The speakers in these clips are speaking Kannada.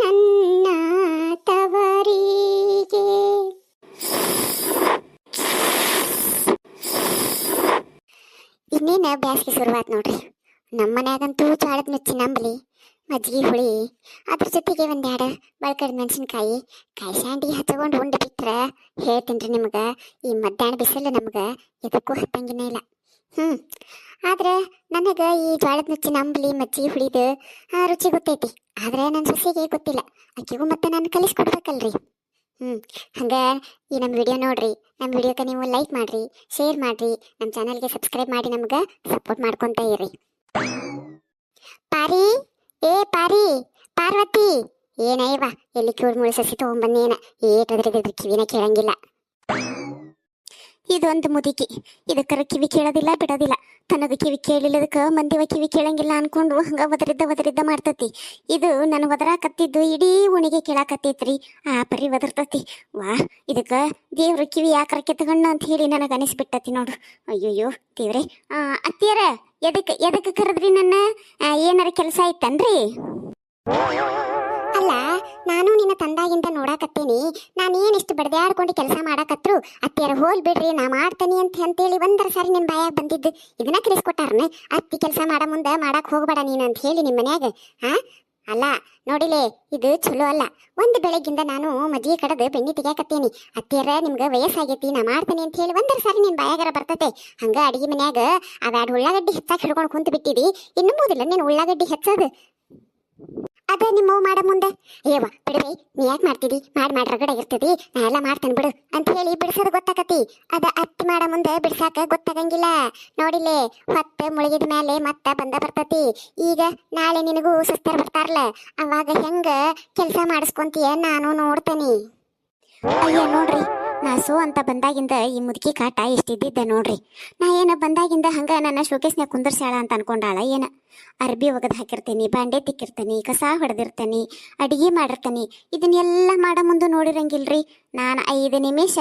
ನನ್ನ ತವರಿಗೆ. ಇನ್ನೇನು ಬ್ಯಾಸ್ಗೆ ಶುರುವಾತ್ ನೋಡ್ರಿ. ನಮ್ಮ ಮನ್ಯಾಗಂತೂ ಜ್ವಾಳದ ನುಚ್ಚಿ ನಂಬಲಿ ಮಜ್ಜಿಗೆ ಹುಳಿ. ಅದ್ರ ಜೊತೆಗೆ ಒಂದೆರಡು ಬಳ್ಕದ ಮೆಣಸಿನ್ಕಾಯಿ ಕಾಯಿ ಶಾಂಡಿ ಹಚ್ಕೊಂಡು ಉಂಡು ಬಿಟ್ರೆ ಹೇಳ್ತೀನಿ ರೀ ನಿಮ್ಗೆ. ಈ ಮಧ್ಯಾಹ್ನ ಬಿಸಿಲು ನಮ್ಗೆ ಇದಕ್ಕೂ ಹತ್ತಂಗಿನೇ ಇಲ್ಲ. ಹ್ಞೂ ಆದ್ರೆ ನನಗೆ ಈ ಜ್ವಾಳದ ನುಚ್ಚಿ ನಂಬಲಿ ಮಜ್ಜಿಗೆ ಹುಳಿದು ರುಚಿ ಗೊತ್ತೈತಿ. ಆದ್ರೆ ನನ್ನ ಸೊಸೆಗೆ ಗೊತ್ತಿಲ್ಲ. ಆಕೆಗೂ ಮತ್ತೆ ನಾನು ಕಲಿಸ್ಕೊಡ್ಬೇಕಲ್ರಿ. ಹ್ಞೂ ಹಂಗೆ ಈ ನಮ್ಮ ವಿಡಿಯೋ ನೋಡ್ರಿ. ನಮ್ಮ ವಿಡಿಯೋಕ್ಕೆ ನೀವು ಲೈಕ್ ಮಾಡ್ರಿ, ಶೇರ್ ಮಾಡಿರಿ. ನಮ್ಮ ಚಾನಲ್ಗೆ ಸಬ್ಸ್ಕ್ರೈಬ್ ಮಾಡಿ ನಮ್ಗೆ ಸಪೋರ್ಟ್ ಮಾಡ್ಕೊತ ಇರಿ. ಪಾರಿ, ಏ ಪಾರಿ, ಪಾರ್ವತಿ. ಏನಯ್ಯವ ಎಲ್ಲಿ ಕಿವಿಡ್ ಮುಳು ಸಸಿ ತೊಗೊಂಬಂದೇನ ಏಟದ್ರಿದ್ರೆ ಕಿವಿನ ಕೇಳಂಗಿಲ್ಲ. ಇದೊಂದು ಮುದುಕಿ. ಇದಕ್ಕರ ಕಿವಿ ಕೇಳೋದಿಲ್ಲ, ಬಿಡೋದಿಲ್ಲ. ತನಗ ಕಿವಿ ಕೇಳಿಲ್ಲದಕ್ಕೆ ಮಂದಿವ ಕಿವಿ ಕೇಳಂಗಿಲ್ಲ ಅನ್ಕೊಂಡು ಹಂಗ ಒದರಿದ್ದ ಒದರಿದ್ದ ಮಾಡ್ತತಿ. ಇದು ನನ್ನ ಒದರಾಕತ್ತಿದ್ದು ಇಡೀ ಉಣಿಗೆ ಕೇಳಾಕತ್ತೈತ್ರಿ. ಆ ಪರಿ ಒದರ್ತತಿ. ವಾ, ಇದಕ್ಕ ದೇವ್ರ ಕಿವಿ ಯಾಕರ ಕೆತ್ತಗಣ್ಣ ಅಂತ ಹೇಳಿ ನನಗೆ ಅನಿಸ್ಬಿಟ್ಟತಿ ನೋಡು. ಅಯ್ಯೋಯ್ಯೋ, ದೇವ್ರೆ. ಅತ್ತಿಯರ ಎದಕ್ಕೆ ಎದಕ್ಕೆ ಕರೆದ್ರಿ ನನ್ನ? ಏನಾರ ಕೆಲಸ ಅಲ್ಲ ನಾನು ನಿನ್ನ ತಂದಾಗಿಂದ ನೋಡಾಕತ್ತೀನಿ. ನಾನು ಏನಿಷ್ಟು ಬಡ್ದಾಡ್ಕೊಂಡು ಕೆಲಸ ಮಾಡಾಕತ್ರು? ಅತ್ತಿಯರ ಹೋಲ್ ಬಿಡ್ರಿ, ನಾ ಮಾಡ್ತೇನೆ ಅಂತ ಅಂತೇಳಿ ಒಂದರ ಸಾರಿ ನಿನ್ನ ಬಾಯಾಗ ಬಂದಿದ್ದು. ಇದನ್ನ ಕಲಿಸ್ಕೊಟ್ಟಾರನ ಅತ್ತಿ ಕೆಲಸ ಮಾಡ ಮುಂದೆ ಮಾಡಕ್ಕೆ ಹೋಗ್ಬೇಡ ನೀನು ಅಂತ ಹೇಳಿ ನಿಮ್ಮ ಮನ್ಯಾಗ. ಹಾ ಅಲ್ಲ, ನೋಡಿಲೆ, ಇದು ಚಲೋ ಅಲ್ಲ. ಒಂದು ಬೆಳಗ್ಗಿಂದ ನಾನು ಮಜ್ಜಿಗೆ ಕಡದು ಬೆಣ್ಣೆ ತೆಗ್ಯಾಕತ್ತೀನಿ. ಅತ್ತಿಯರ ನಿಮ್ಗೆ ವಯಸ್ಸಾಗೈತಿ, ನಾ ಮಾಡ್ತೇನೆ ಅಂತ ಹೇಳಿ ಒಂದರ ಸಾರಿ ನಿನ್ನ ಬಾಯಾಗರ ಬರ್ತತೆ. ಹಂಗ ಅಡಿಗೆ ಮನ್ಯಾಗ ಅವಾಡ್ ಉಳ್ಳಾಗಡ್ಡಿ ಹೆಚ್ಚಾಗಿ ಹಿಡ್ಕೊಂಡು ಕುಂತು ಬಿಟ್ಟಿದಿ ಇನ್ನು ಮುಗಿಲ್ಲ ನೀನು ಉಳ್ಳಾಗಡ್ಡಿ ಹೆಚ್ಚದು. ಅದ ನಿಮ್ಮವ್ ಮಾಡ ಮುಂದೆ. ಏವಾ ಬಿಡ್ರಿ ನೀ ಯಾಕೆ ಮಾಡ್ತಿದಿ? ಮಾಡಿ ಮಾಡಿ, ರಗಡ ಇರ್ತದಿ ನಾ ಎಲ್ಲ ಮಾಡ್ತೇನೆ ಬಿಡು ಅಂತ ಹೇಳಿ ಬಿಡ್ಸೋದು ಗೊತ್ತಾಕತಿ. ಅದ ಅತ್ತಿ ಮಾಡ ಮುಂದೆ ಬಿಡ್ಸಾಕ ಗೊತ್ತಾಗಂಗಿಲ್ಲ. ನೋಡಿಲೆ, ಹೊತ್ತ ಮುಳುಗಿದ ಮೇಲೆ ಮತ್ತೆ ಬಂದ ಬರ್ತತಿ. ಈಗ ನಾಳೆ ನಿನಗೂ ಸುಸ್ತರ ಬರ್ತಾರಲ್ಲ, ಅವಾಗ ಹೆಂಗ ಕೆಲಸ ಮಾಡಿಸ್ಕೊಂತೀಯ? ನಾನು ನೋಡ್ತೇನೆ. ಅಯ್ಯೋ, ನೋಡ್ರಿ ನಾ ಸೋ ಅಂತ ಬಂದಾಗಿಂದ ಈ ಮುದುಕಿ ಕಾಟ ಎಷ್ಟಿದ್ದಿದ್ದೆ ನೋಡ್ರಿ. ನಾ ಏನ ಬಂದಾಗಿಂದ ಹಂಗ ನನ್ನ ಶೋಕೇಸ್ನ್ಯಾಗ ಕುಂದರ್ಸ್ಯಾಳ ಅಂತ ಅನ್ಕೊಂಡಾಳ ಏನ. ಅರ್ಬಿ ಒಗದ್ ಹಾಕಿರ್ತೀನಿ, ಬಾಂಡೆ ತಿಕ್ಕಿರ್ತೀನಿ, ಕಸ ಹೊಡೆದಿರ್ತೀನಿ, ಅಡಿಗೆ ಮಾಡಿರ್ತೀನಿ. ಇದನ್ನೆಲ್ಲ ಮಾಡ ಮುಂದೆ ನೋಡಿರಂಗಿಲ್ರಿ. ನಾನು ಐದು ನಿಮಿಷ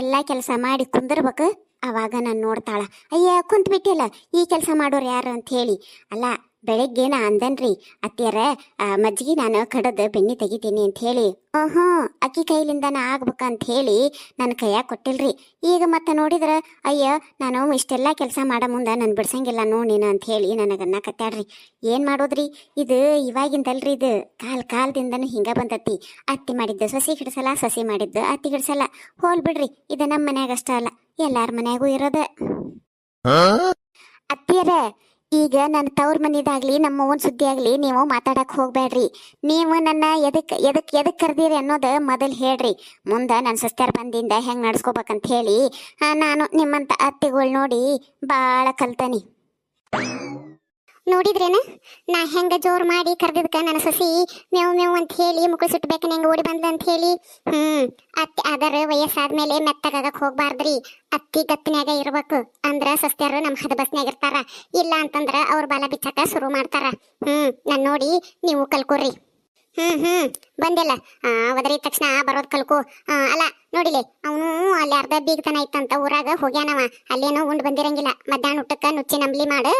ಎಲ್ಲ ಕೆಲಸ ಮಾಡಿ ಕುಂದಿರ್ಬೇಕು. ಅವಾಗ ನಾನು ನೋಡ್ತಾಳ, ಅಯ್ಯ ಕುಂತ್ಬಿಟ್ಟಿಲ್ಲ, ಈ ಕೆಲಸ ಮಾಡೋರು ಯಾರು? ಅಂತ ಹೇಳಿ. ಅಲ್ಲ ಬೆಳಗ್ಗೆ ನಾ ಅಂದನ್ರಿ ಅತ್ತಿಯರ ಆ, ಮಜ್ಜಿಗೆ ನಾನು ಕಡದ ಬೆಣ್ಣೆ ತೆಗಿತೀನಿ ಅಂತ ಹೇಳಿ. ಓಹೋ ಅಕ್ಕಿ ಕೈಲಿಂದನ ಆಗ್ಬೇಕಂತ ಹೇಳಿ ನನ್ನ ಕೈಯಾಗ ಕೊಟ್ಟಿಲ್ರಿ. ಈಗ ಮತ್ತೆ ನೋಡಿದ್ರ ಅಯ್ಯ ನಾನು ಇಷ್ಟೆಲ್ಲ ಕೆಲಸ ಮಾಡೋ ಮುಂದೆ ನಾನು ಬಿಡ್ಸಂಗಿಲ್ಲ ನೋಡಿನ ನೀನು ಅಂತ ಹೇಳಿ ನನಗನ್ನ ಕತ್ತಾಡ್ರಿ ಏನು ಮಾಡೋದ್ರಿ? ಇದು ಇವಾಗಿಂದಲ್ರಿ ಇದು. ಕಾಲ್ ಕಾಲದಿಂದನು ಹಿಂಗ ಬಂದತಿ. ಅತ್ತಿ ಮಾಡಿದ್ದು ಸಸಿ ಹಿಡ್ಸಲ್ಲ ಸಸಿ ಮಾಡಿದ್ದು ಅತ್ತಿ ಹಿಡ್ಸಲ್ಲ. ಹೋಲ್ ಬಿಡ್ರಿ ಇದು ನಮ್ಮ ಮನ್ಯಾಗ ಅಷ್ಟ ಅಲ್ಲ. ಎಲ್ಲಾರ ಮನ್ಯಾಗೂ ಇರೋದ. ಅತ್ತಿಯರ ಈಗ ನನ್ನ ತವ್ರ ಮನಿದಾಗ್ಲಿ, ನಮ್ಮ ಅವ್ವನ ಸುದ್ದಿ ಆಗ್ಲಿ ನೀವು ಮಾತಾಡಕ್ ಹೋಗ್ಬೇಡ್ರಿ. ನೀವು ನನ್ನ ಎದಕ್ ಎದಕ್ ಎದಕ್ ಕರ್ದಿರಿ ಅನ್ನೋದು ಮೊದಲು ಹೇಳ್ರಿ. ಮುಂದೆ ನನ್ನ ಸಸ್ತ್ಯಾರ ಬಂದಿಂದ ಹೆಂಗ್ ನಡ್ಸ್ಕೋಬೇಕಂತ ಹೇಳಿ ನಾನು ನಿಮ್ಮಂತ ಅತ್ತಿಗಳು ನೋಡಿ ಭಾಳ ಕಲ್ತನಿ. ನೋಡಿದ್ರೇನ? ನಾ ಹೆಂಗ ಜೋರ್ ಮಾಡಿ ಕರ್ದಿದ್ಕ ನನ್ನ ಸಸಿ? ಮೇವು ಮೇವು ಅಂತ ಹೇಳಿ ಮುಕ್ಕಳು ಸುಟ್ಬೇಕು ಹೆಂಗ ಓಡಿ ಬಂದ ಅಂತ ಹೇಳಿ? ಹ್ಮ್ ಅತ್ತಿ ಅದರ ವಯಸ್ಸಾದ್ಮೇಲೆ ಮೆತ್ತಗಾಗಕ್ ಹೋಗ್ಬಾರ್ದ್ರಿ. ಅತ್ತಿ ಗತ್ತಿನ್ಯಾಗ ಇರ್ಬೇಕು. ಅಂದ್ರ ಸಸ್ತ್ಯಾರು ನಮ್ಮ ಹದ ಇರ್ತಾರ. ಇಲ್ಲ ಅಂತಂದ್ರ ಅವ್ರ ಬಾಲ ಬಿಚ್ಚಾಕ ಶುರು ಮಾಡ್ತಾರ. ಹ್ಮ್ ನಾನು ನೋಡಿ ನೀವು ಕಲ್ಕೋರಿ. ಹ್ಮ್ ಹ್ಮ್ ಬಂದಿಲ್ಲ. ಆ, ಒದರಿದ ತಕ್ಷಣ ಬರೋದ್ ಕಲ್ಕೋ. ಅಲ್ಲ ನೋಡಿಲೆ, ಅವನು ಅಲ್ಲಿ ಅರ್ಧ ಬೀಗ್ತನ ಇತ್ತಂತ ಊರಾಗ ಹೋಗ್ಯಾನವ. ಅಲ್ಲೇನೋ ಉಂಡ್ ಬಂದಿರಂಗಿಲ್ಲ. ಮಧ್ಯಾಹ್ನ ಊಟಕ್ಕ ನುಚ್ಚಿ ನಂಬ್ಲಿ ಮಾಡು.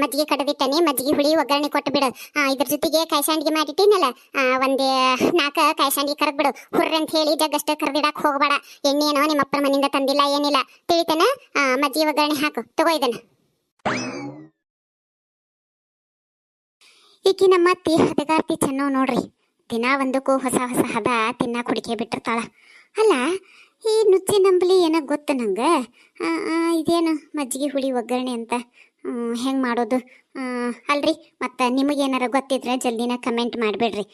ಮಜ್ಜಿಗೆ ಕಡದಿಟ್ಟನಿ, ಮಜ್ಜಿಗೆ ಹುಳಿ ಒಗ್ಗರಣೆ ಕೊಟ್ಟು ಬಿಡು ಇದ್ರ ಜೊತೆಗೆ ಕಾಯಿ ಸಂಡಿಗೆ ಮಾಡಿಟ್ಟಿನಲ್ಲ ಒಂದೇ ನಾಲ್ಕು ಕಾಯಿ ಸಂಡಿಗೆ ಕರೆದ್ ಬಿಡು ಹುರ್ರ ಅಂತ ಹೇಳಿ ಜಗ್ಗಷ್ಟು ಕರೆದಿಡಕ್ ಹೋಗ್ಬೇಡ. ಎಣ್ಣೆನೋ ನಿಮ್ಮ ಅಪ್ಪನ ಮನೆಯಿಂದ ತಂದಿಲ್ಲ, ಏನಿಲ್ಲ. ತಿಳಿತೇನ? ಮಜ್ಜಿ ಒಗ್ಗರಣೆ ಹಾಕು. ತಗೋ ಇದನ್ನ. ಈಕಿ ನಮ್ಮ ಅತ್ತಿ ಹದಗಾರ್ತಿ ಚೆನ್ನೋ ನೋಡ್ರಿ. ದಿನ ಒಂದಕ್ಕೂ ಹೊಸ ಹೊಸ ಹದ ತಿನ್ನ ಕುಡಿಕೆ ಬಿಟ್ಟಿರ್ತಾಳ. ಅಲ್ಲ ಈ ನುಚ್ಚಿ ನಂಬಲಿ ಏನೋ ಗೊತ್ತು ನಂಗೆ? ಇದೇನು ಮಜ್ಜಿಗೆ ಹುಳಿ ಒಗ್ಗರಣೆ ಅಂತ ಹೆಂಗೆ ಮಾಡೋದು? ಅಲ್ರಿ ಮತ್ತು ನಿಮಗೇನಾರ ಗೊತ್ತಿದ್ರೆ ಜಲ್ದಿನ ಕಮೆಂಟ್ ಮಾಡಿಬಿಡ್ರಿ.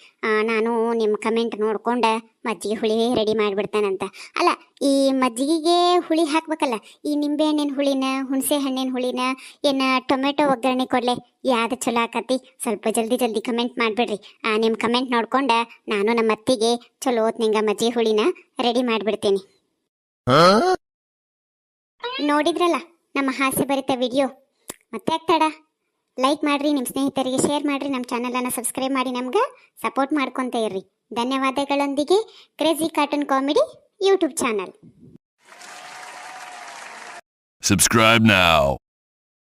ನಾನು ನಿಮ್ಮ ಕಮೆಂಟ್ ನೋಡ್ಕೊಂಡು ಮಜ್ಜಿಗೆ ಹುಳಿ ರೆಡಿ ಮಾಡಿಬಿಡ್ತೇನಂತ. ಅಲ್ಲ ಈ ಮಜ್ಜಿಗೆಗೆ ಹುಳಿ ಹಾಕ್ಬೇಕಲ್ಲ ಈ ನಿಂಬೆ ಹಣ್ಣಿನ ಹುಳಿನ ಹುಣಸೆ ಹಣ್ಣಿನ ಹುಳಿನ ಏನು ಟೊಮೆಟೊ ಒಗ್ಗರಣೆ ಕೊಡಲೆ ಯಾವ್ದು ಚಲೋ ಆಕತಿ? ಸ್ವಲ್ಪ ಜಲ್ದಿ ಜಲ್ದಿ ಕಮೆಂಟ್ ಮಾಡಿಬಿಡ್ರಿ. ನಿಮ್ಮ ಕಮೆಂಟ್ ನೋಡ್ಕೊಂಡು ನಾನು ನಮ್ಮ ಅತ್ತಿಗೆ ಚಲೋ ಹೊತ್ನಿಂಗ ಮಜ್ಜಿಗೆ ಹುಳಿನ ರೆಡಿ ಮಾಡಿಬಿಡ್ತೀನಿ. ನೋಡಿದ್ರಲ್ಲ ನಮ್ಮ ಹಾಸ್ಯ ಭರಿತ ವಿಡಿಯೋ ಮತ್ತೆ ಆಗ್ತಾಡ ಲೈಕ್ ಮಾಡ್ರಿ ನಿಮ್ಮ ಸ್ನೇಹಿತರಿಗೆ ಶೇರ್ ಮಾಡಿರಿ ನಮ್ಮ ಚಾನಲನ್ನು ಸಬ್ಸ್ಕ್ರೈಬ್ ಮಾಡಿ ನಮ್ಗೆ ಸಪೋರ್ಟ್ ಮಾಡ್ಕೊತ ಇರ್ರಿ ಧನ್ಯವಾದಗಳೊಂದಿಗೆ crazy cartoon comedy YouTube channel Subscribe now.